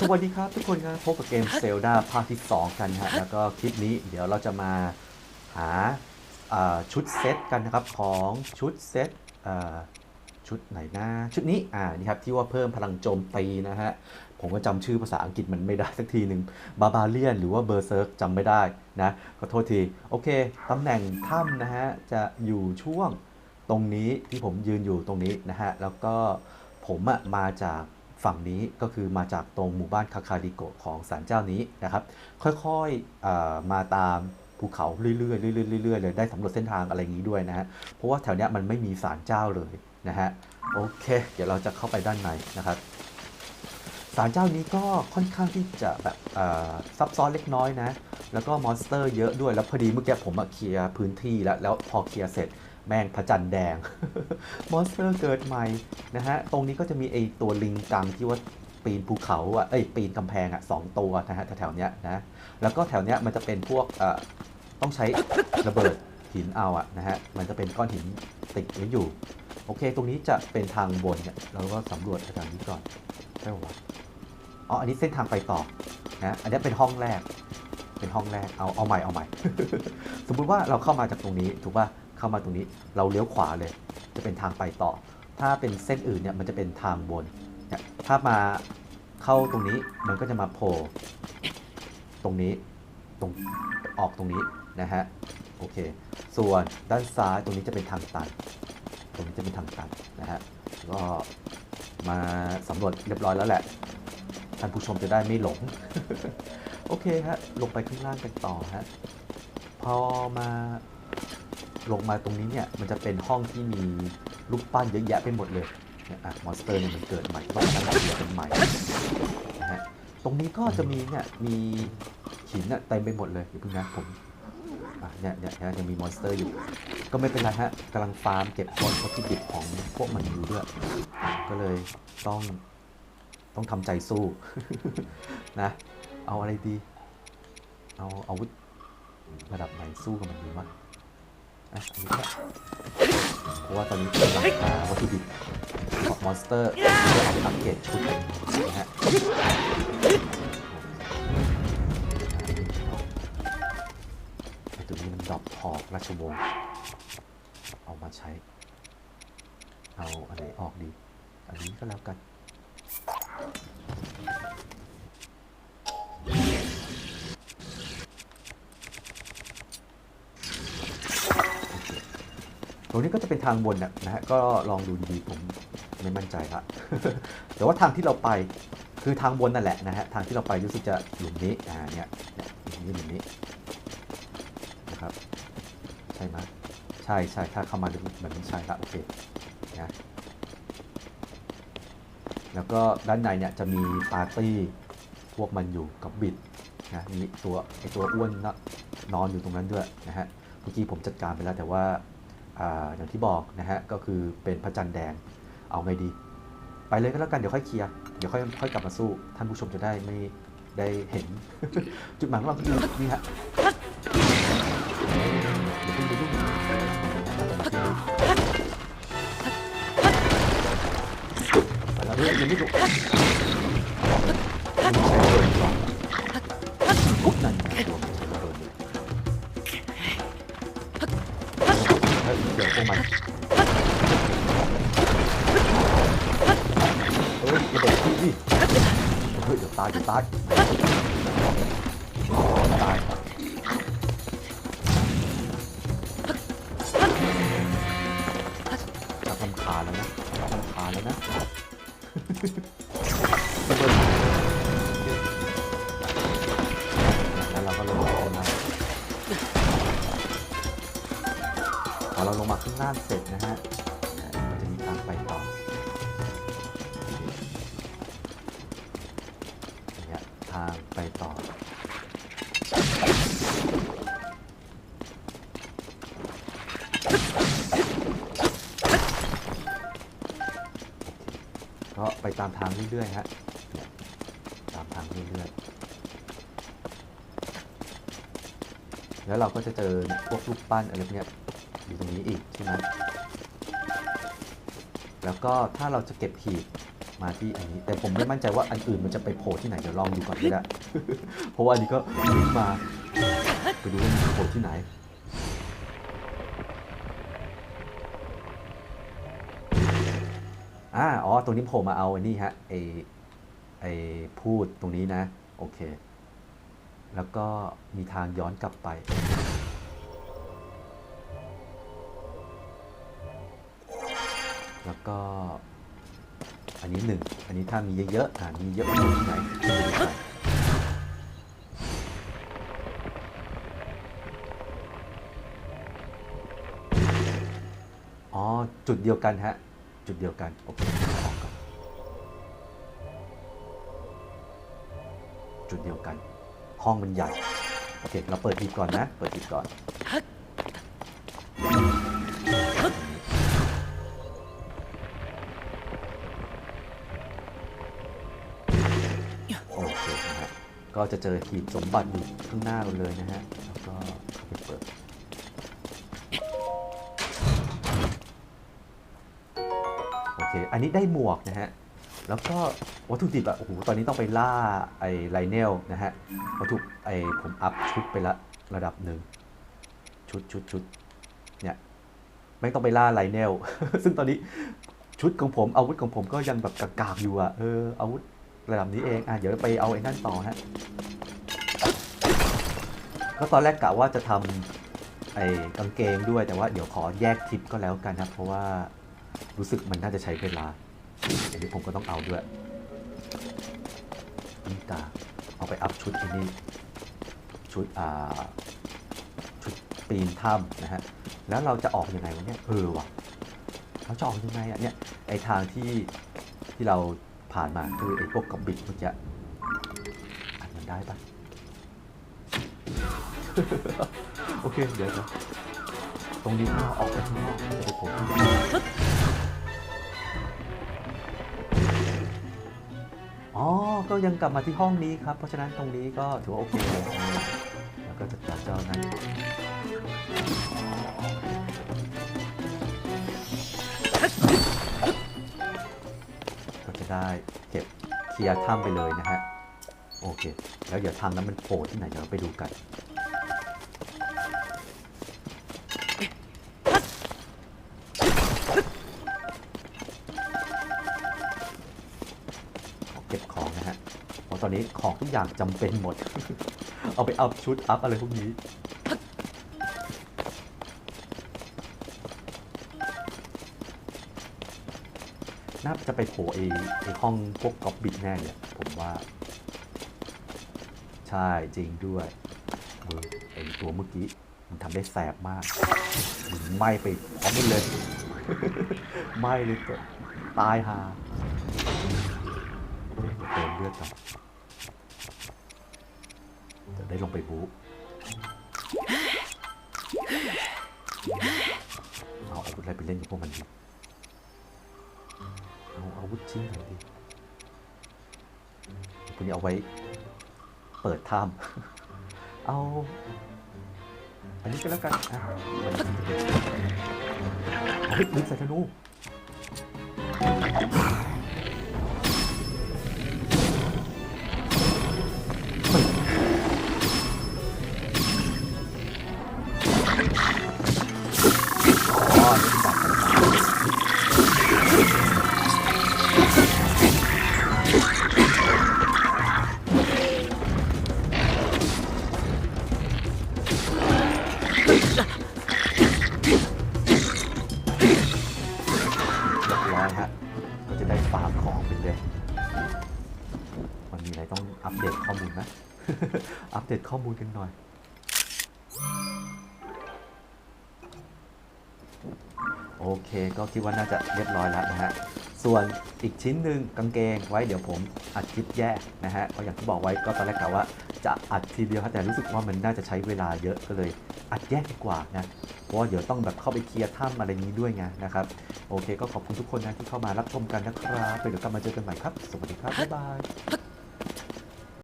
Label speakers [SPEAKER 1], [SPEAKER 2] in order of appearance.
[SPEAKER 1] สวัสดีครับทุกคนครับพบกับเกมเซลดาภาคที่ 2 กันนะฮะแล้วก็คลิปนี้เดี๋ยวเราจะมาหาอ่าชุดเซตกันนะครับของชุดเซตอ่าชุดไหนนะชุดนี้อ่านี่ครับที่ว่าเพิ่มพลังโจมตีนะฮะผมก็จำชื่อภาษาอังกฤษมันไม่ได้สักทีหนึ่งบาบาเลียนหรือว่าเบอร์เซิร์กจำไม่ได้นะขอโทษที โอเคตำแหน่งถ้ำนะฮะจะอยู่ช่วงตรงนี้ที่ผมยืนอยู่ตรงนี้นะฮะแล้วก็ผมอะมาจาก ฝั่งนี้ก็คือมาจากตรงหมู่บ้านคาคาดิโกะของศาลเจ้านี้นะครับ ค่อยๆมาตามภูเขาเรื่อยๆเรื่อยๆเรื่อยๆเลยได้สำรวจเส้นทางอะไรอย่างนี้ด้วยนะฮะเพราะว่าแถวเนี้ยมันไม่มีศาลเจ้าเลยนะฮะโอเค เดี๋ยวเราจะเข้าไปด้านในนะครับศาลเจ้านี้ก็ค่อนข้างที่จะแบบซับซ้อนเล็กน้อยนะ แล้วก็มอนสเตอร์เยอะด้วย แล้วพอดีเมื่อกี้ผมอะเคลียร์พื้นที่แล้ว แล้วพอเคลียร์เสร็จ แม่งพระจันทร์แดง มอนสเตอร์เกิดใหม่นะฮะ ตรงนี้ก็จะมีไอตัวลิงกังที่ว่าปีนภูเขาอะ เอ้ยปีนกำแพงอะสองตัวนะฮะแถวๆเนี้ยนะ แล้วก็แถวเนี้ยมันจะเป็นพวกเอ่อต้องใช้ระเบิดหินเอาอะนะฮะ มันจะเป็นก้อนหินติดไว้อยู่ โอเค ตรงนี้จะเป็นทางบนเนี่ยเราก็สำรวจทางนี้ก่อนใช่ปะวะอ๋อ อันนี้เส้นทางไปต่อนะ อันนี้เป็นห้องแรก เป็นห้องแรก เอา เอาใหม่ เอาใหม่ สมมุติว่าเราเข้ามาจากตรงนี้ ถูกป่ะ เข้ามาตรงนี้ เราเลี้ยวขวาเลย จะเป็นทางไปต่อ ถ้าเป็นเส้นอื่นเนี่ยมันจะเป็นทางบนเนี่ยถ้ามาเข้าตรงนี้มันก็จะมาโผล่ตรงนี้ตรงออกตรงนี้นะฮะโอเค ส่วนด้านซ้ายตรงนี้จะเป็นทางตัน ตรงนี้จะเป็นทางตันนะฮะก็มาสำรวจเรียบร้อยแล้วแหละท่านผู้ชมจะได้ไม่หลง โอเคฮะลงไปข้างล่างกันต่อฮะพอมา ลงมาตรงนี้เนี่ยมันจะเป็นห้องที่มีรูปปั้นเยอะแยะไปหมดเลยเนี่ยอะมอนสเตอร์เนี่ยมันเกิดใหม่ต้องตั้งเกิดเป็นใหม่นะฮะตรงนี้ก็จะมีเนี่ยมีหินเนี่ยเต็มไปหมดเลยอย่าเพิ่งนะผมอะเนี่ยเนี่ยเนี่ยยังมีมอนสเตอร์อยู่ ก็ไม่เป็นไรฮะกำลังฟาร์มเก็บคนวัตถุดิบของพวกมันอยู่ด้วยก็เลยต้องต้องทำใจสู้นะเอาอะไรดี เอาอาวุธระดับไหนสู้กับมันดีวะ อะอันนี้ก็เพราะว่าตอนนี้กำลังหาวัตถุดิบของมอนสเตอร์เพื่อเอาไปอัปเกรดชุดนะฮะไอ้ตัวนี้มันดรอปหอกราชวงศ์เอามาใช้ เอาอันไหนออกดี อันนี้ก็แล้วกัน รงนี้ก็จะเป็นทางบนนะนะฮะก็ลองดูดีๆผมไม่มั่นใจละแต่ว่าทางที่เราไปคือทางบนนั่นแหละนะฮะทางที่เราไปรู้สึกจะหลุมนี้อ่าเนี่ยเนี่ยหลุมนี้หลุมนี้นะครับใช่ไหมใช่ใช่ถ้าเข้ามาลึกๆแบบนี้ใช่ละโอเคนะแล้วก็ด้านในเนี่ยจะมีปาร์ตี้พวกมันอยู่กับบิดนะมีตัวไอตัวอ้วนนะนอนอยู่ตรงนั้นด้วยนะฮะเมื่อกี้ผมจัดการไปแล้วแต่ว่า อย่างที่บอกนะฮะก็คือเป็นพระจันทร์แดงเอาไงดี ไปเลยก็แล้วกันเดี๋ยวค่อยเคลียร์เดี๋ยวค่อยค่อยกลับมาสู้ท่านผู้ชมจะได้ไม่ได้เห็น จุดหมายของเราคือนี่ฮะองไปแล้วเฮ้ยยังไม่จบ ระเบิดที่ดิเฮ้ยเดี๋ยวตายเดี๋ยวตายตายจะทำคาแล้วนะจะทำคาแล้วนะระเบิดแล้วเราก็ลงมาข้างล่างพอเราลงมาข้างล่างเสร็จนะฮะ ไปตามทางเรื่อยๆฮะตามทางเรื่อยๆแล้วเราก็จะเจอพวกรูปปั้นอะไรพวกเนี้ยอยู่ตรงนี้อีกใช่ไหมแล้วก็ถ้าเราจะเก็บหีบมาที่อันนี้ แต่ผมไม่มั่นใจว่าอันอื่นมันจะไปโผล่ที่ไหนเดี๋ยวลองดูก่อนก็ได้เพราะว่าอันนี้ก็วิ่งมาไปดูว่ามันโผล่ที่ไหน อ่าอ๋อ ตรงนี้ผล่มาเอาอันนี้ฮะไอไอพูดตรงนี้นะ โอเค แล้วก็มีทางย้อนกลับไป แล้วก็ อันนี้หนึ่ง อันนี้ถ้ามีเยอะๆอ่ามีเยอะอยู่ที่ไหนอ๋อ จุดเดียวกันฮะ จุดเดียวกัน โอเคออกก่อนจุดเดียวกัน ห้องมันใหญ่ โอเค เราเปิดทีก่อนนะ เปิดทีก่อน โอเคนะฮะ ก็จะเจอหีบสมบัติอยู่ข้างหน้าเราเลยนะฮะ อเคอันนี้ได้หมวกนะฮะ แล้วก็วัตถุดิบอะโอ้โห ตอนนี้ต้องไปล่าไอ้ไลเนลนะฮะ วัตถุไอ้ผมอัพชุดไปละระดับหนึ่ง ชุดชุดชุดเนี่ยไม่ต้องไปล่าไลเนล ซึ่งตอนนี้ชุดของผมอาวุธของผมก็ยังแบบกากๆอยู่อะเอออาวุธระดับนี้เอง อะ เดี๋ยวไปเอาไอ้นั่นต่อฮะ ก็ตอนแรกกะว่าจะทำไอ้กางเกงด้วยแต่ว่าเดี๋ยวขอแยกทิปก็แล้วกันครับ เพราะว่า รู้สึกมันน่าจะใช้เวลาเดี๋ยวผมก็ต้องเอาด้วยนี่ตาเอาไปอัพชุดอ้นี่ชุดอ่าชุดปีนถ้ำนะฮะแล้วเราจะออกอยังไงวะเนี่ยเออวะเราจะออกอยังไงอะเนี่ยไอทางที่ที่เราผ่านมาคือไอพวกกอบบิดเมื่อกี้อันมันได้ปะโอเคเดี๋ยวนะตรงนี้ก็ออกไปข้างนอกจะไปโผล่ อ๋อ ก็ยังกลับมาที่ห้องนี้ครับ เพราะฉะนั้นตรงนี้ก็ถือว่าโอเคเลยแล้วก็จะจัดเจ้านั้นก็จะได้เก็บเคลียร์ถ้ำไปเลยนะฮะ โอเค แล้วเดี๋ยวทำนั้นมันโผล่ที่ไหนเดี๋ยวเราไปดูกัน อนนี้ของทุกอย่างจำเป็นหมด เอาไปอัพชุดอัพอะไรพวกนี้น่าจะไปโผล่ไอ้ไอ้ห้องพวกก๊อบบิทแน่เนี่ยผมว่า ใช่จริงด้วยเออไอ้ตัวเมื่อกี้ มันทำได้แสบมากมันไหม้ไปพร้อมกันเลยไหม้เลยตายฮาเติมเลือดก่อน จะได้ลงไปบู๊เอาอาวุธอะไรไปเล่นกับพวกมันดีเอาอาวุธชิ้นไหนดีพวกนี้เอาไว้เปิดถ้ำเอาอันนี้ก็แล้วกันอะมันจะเป็นเฮ้ยลืมใส่ธนู ไปเลยมันมีอะไรต้องอัปเดตข้อมูลไหมอัปเดตข้อมูลกันหน่อย โอเค ก็คิดว่าน่าจะเรียบร้อยแล้วนะฮะ ส่วนอีกชิ้นหนึ่งกางเกงไว้เดี๋ยวผมอัดคลิปแยกนะฮะเพราะอย่างที่บอกไว้ก็ตอนแรกกะว่าจะอัดทีเดียวครับแต่รู้สึกว่ามันน่าจะใช้เวลาเยอะก็เลยอัดแยกดีกว่านะ เพราะว่าเดี๋ยวต้องแบบเข้าไปเคลียร์ถ้ำอะไรนี้ด้วยไงนะครับ โอเค ก็ขอบคุณทุกคนนะที่เข้ามารับชมกันนะครับ ไปเดี๋ยวกลับมาเจอกันใหม่ครับ สวัสดีครับ บ๊ายบาย